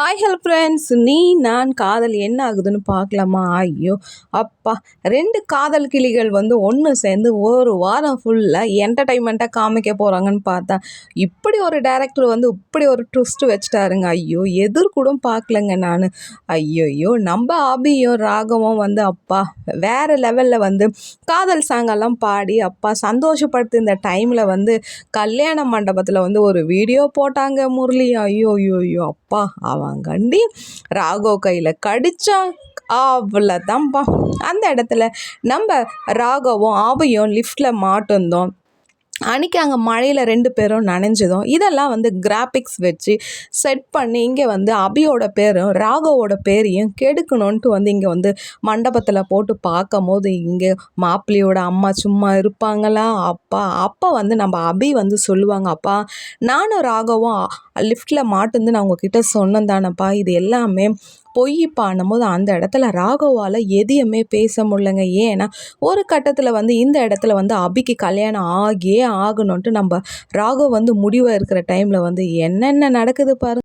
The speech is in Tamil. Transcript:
ஹாய் ஹலோ ஃப்ரெண்ட்ஸ் நீ நான் காதல் என்ன ஆகுதுன்னு பார்க்கலாமா? ஐயோ அப்பா. ரெண்டு காதல் கிளிகள் வந்து ஒன்று சேர்ந்து ஒரு வாரம் ஃபுல்லாக என்டர்டைன்மெண்ட்டாக காமிக்க போகிறாங்கன்னு பார்த்தா இப்படி ஒரு டேரக்டர் வந்து இப்படி ஒரு ட்விஸ்ட் வச்சுட்டாருங்க. ஐயோ எதிர்கூட பார்க்கலங்க நான். ஐயோயோ நம்ம ஆபியும் ராகவும் வந்து அப்பா வேறு லெவலில் வந்து காதல் சாங்கெல்லாம் பாடி அப்பா சந்தோஷப்படுத்தி இந்த டைமில் வந்து கல்யாண மண்டபத்தில் வந்து ஒரு வீடியோ போட்டாங்க முரளி. ஐயோ ஐயோ அப்பா அவன் கண்டி ராகோ கையில் கடிச்சா அவ்வளோதான்ப்பா அந்த இடத்துல நம்ம ராகவும் ஆபையும் லிஃப்ட்டில் மாட்டிருந்தோம் அன்றைக்கி அங்கே மழையில் ரெண்டு பேரும் நனைஞ்சதும் இதெல்லாம் வந்து கிராஃபிக்ஸ் வச்சு செட் பண்ணி இங்கே வந்து அபியோட பேரும் ராகவோட பேரையும் கெடுக்கணுன்ட்டு வந்து இங்கே வந்து மண்டபத்தில் போட்டு பார்க்கும் போது இங்கே மாப்பிள்ளையோட அம்மா சும்மா இருப்பாங்களா? அப்பா அப்போ வந்து நம்ம அபி வந்து சொல்லுவாங்க அப்பா நானும் ராகவும் லிஃப்ட்டில் மாட்டுந்து நான் உங்ககிட்ட சொன்னந்தானப்பா இது எல்லாமே பொய்ப்பானும் போது அந்த இடத்துல ராகவால் எதையுமே பேச முடியலங்க. ஏன்னா ஒரு கட்டத்தில் வந்து இந்த இடத்துல வந்து அபிக்கு கல்யாணம் ஆகியே ஆகணுன்ட்டு நம்ம ராகவ் வந்து முடிவாக இருக்கிற டைமில் வந்து என்னென்ன நடக்குது பாருங்க